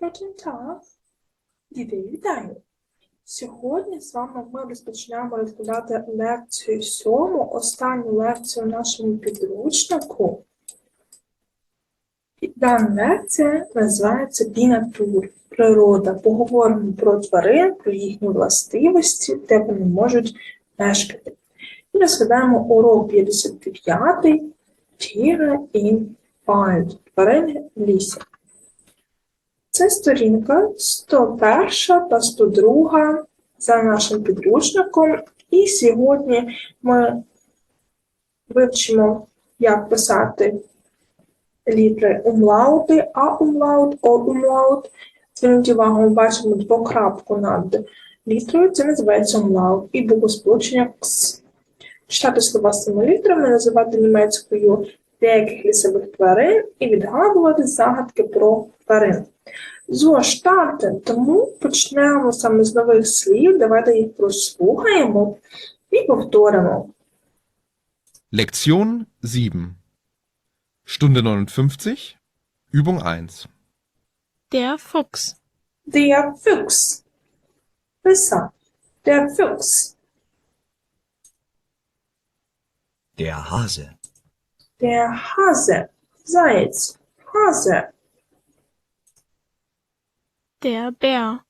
Tag. Діти, вітаю! Сьогодні з вами ми розпочнемо розглядати лекцію сьому, останню лекцію в нашому підручнику. І Дана лекція називається Бінатур природа. Поговоримо про тварин, про їхні властивості, де вони можуть мешкати. І розглядаємо урок 59 Tiere in Wald. Тварини в лісі. Це сторінка 101 та 102 за нашим підручником. І сьогодні ми вивчимо, як писати літери умлаути, а умлаут, о умлаут. Зверніть увагу, ми бачимо двокрапку над літерою, це називається умлаут, і буквосполучення кс. Читати слова з цими літерами, називати німецькою деяких лісових тварин і відгадувати загадки про тварин. Зо штати, тому почнемо саме з нових слів. Давайте їх прослухаємо і повторимо. Lektion 7. Stunde 59, Übung 1. Der Fuchs. Der Fuchs. Писа. Der Fuchs. Der Hase. Der Hase. Заяць. Hase. Der Bär.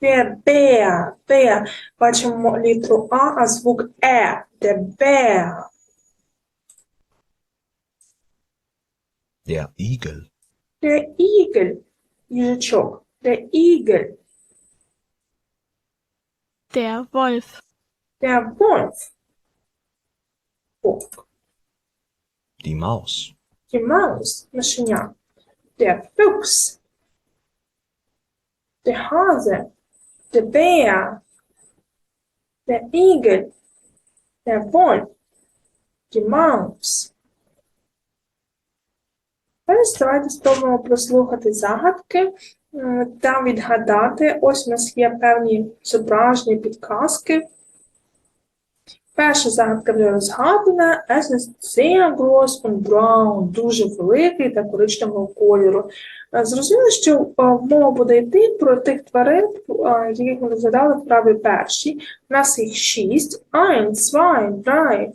Der Bär, Bär. Facem litru A, a zvuk E. Der Bär. Der Igel. Der Igel. Yilchok. Der Igel. Der Wolf. Der Wolf. Bock. Die Maus. Die Maus. Maschinja. Der Fuchs. Der Hase. Der Bär. Der Igel. Der Wolf. Die Maus. Зараз давайте спробуємо прослухати загадки м, та відгадати. Ось у нас є певні зображення, підказки. Перша загадка вже розгадана. Es ist und braun, дуже великий та коричневого кольору. Е, Зрозуміло, що е, мова буде йти про тих тварин, е, яких ми розглядали в правій першій. У нас їх шість. Ein, zwei, drei,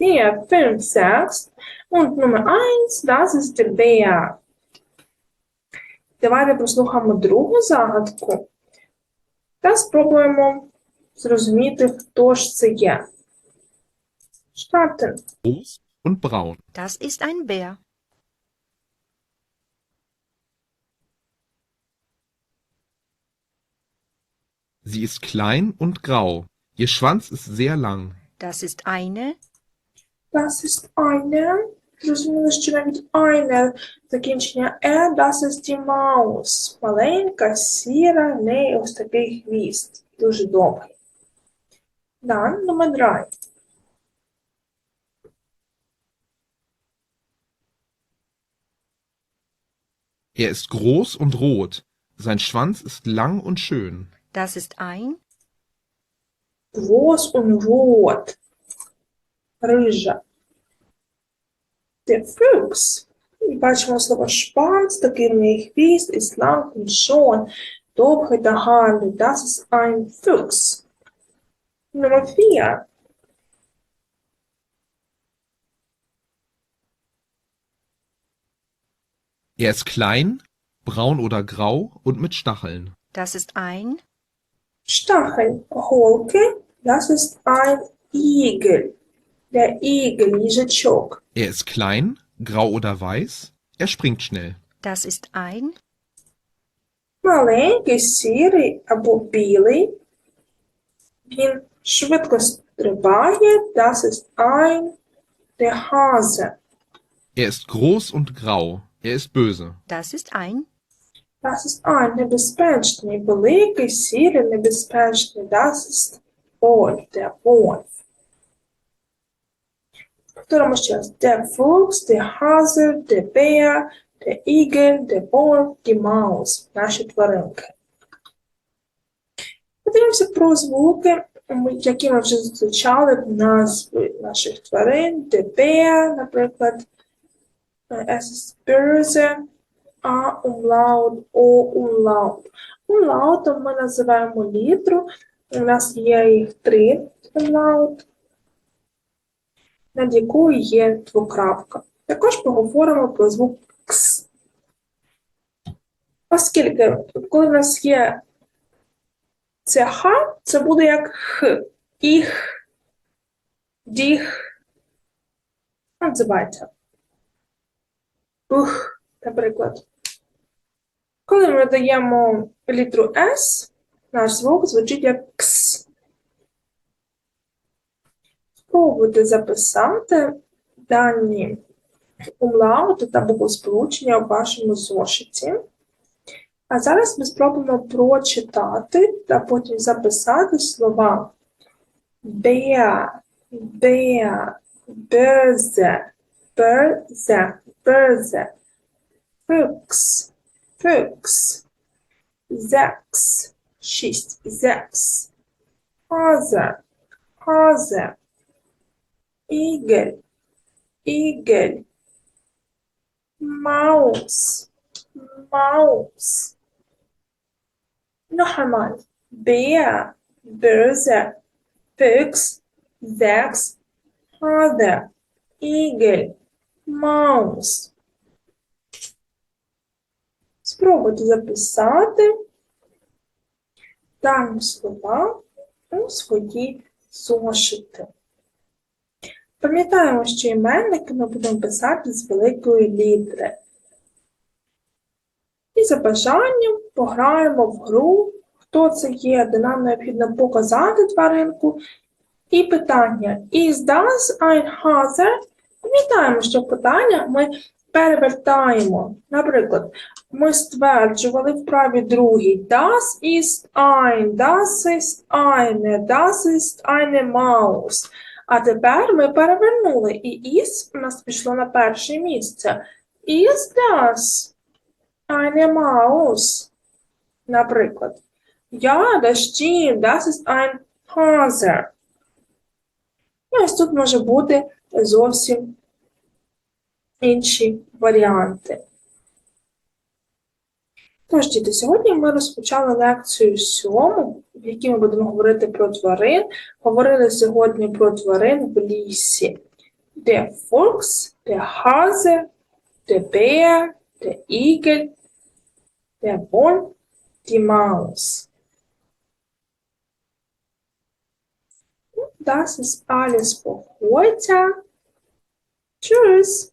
vier, fünf, sechs. Und Nummer eins, das ist der Bär. Давайте прослухаємо другу загадку та спробуємо зрозуміти, хто ж це є. Starten. Groß und braun. Das ist ein Bär. Sie ist klein und grau. Ihr Schwanz ist sehr lang. Das ist eine. Das ist eine. Зрозуміло, що навіть eine закінчення е, das ist die Maus. Маленька, сіра, в неї ось такий хвіст. Дуже довгий. Dann Nummer 3. Er ist groß und rot. Sein Schwanz ist lang und schön. Das ist ein. Groß und rot. Рижа. Der Fuchs. І бачимо слово шпанц, такий в неї хвіст, і lang und schon. Довгий та гарний. Das ist ein Fuchs. Nummer 4. Er ist klein, braun oder grau und mit Stacheln. Das ist ein. Stachel. Голки. Das ist ein Igel. Der Igel, їжачок. Er ist klein, grau oder weiß. Er springt schnell. Das ist ein. Маленький, сірий або білий. Він швидко стрибає. Das ist ein der Hase. Er ist groß und grau. Er ist böse. Das ist ein. Das ist ein небезпечний, великий, сірий, небезпечний. Das ist Wolf, der Wolf. Повторимо ще раз. Der Fuchs, der Hase, der Bär, der Igel, der Wolf, die Maus. Наші тваринки. Подивимося про звуки, м, які ми вже зустрічали назви наших тварин. Der наприклад. Böse. А умлаут, О умлаут. Умлаутом ми називаємо літру. У нас є їх три умлаут, над якою є двокрапка. Також поговоримо про звук Кс. Оскільки, коли в нас є це Х, це буде як Х. Іх, діх. Називається. Ух, наприклад. Коли ми даємо літру С, наш звук звучить як Кс. Спробуйте записати дані умлауту та буквосполучення у вашому зошиті. А зараз ми спробуємо прочитати та потім записати слова Bär, Bär, Börse, Börse, Börse, Fuchs, Fuchs, Sechs, шість, Sechs, Hase, Hase, Igel, Igel, Maus, Maus. Noch einmal. Bär, Börse, Fuchs, Sechs, Hase, Igel, Маус. Спробуйте записати дані слова у свої зошити. Пам'ятаємо, що іменники ми будемо писати з великої літери. І за бажанням пограємо в гру, хто це є, де нам необхідно показати тваринку. І питання Is das ein Hase? Пам'ятаємо, що в питаннях ми перевертаємо. Наприклад, ми стверджували в праві другій Das ist ein, das ist eine, das ist eine Maus. А тепер ми перевернули, і is у нас пішло на перше місце. Is das eine Maus? Наприклад, Ja, das stimmt, das ist ein Hase. І ось тут може бути зовсім інші варіанти. Тож, діти, сьогодні ми розпочали лекцію сьому, в якій ми будемо говорити про тварин. Говорили сьогодні про тварин в лісі. Der Fuchs, der Hase, der Bär, der Igel, der Wolf, die Maus. Das ist alles für heute. Tschüss.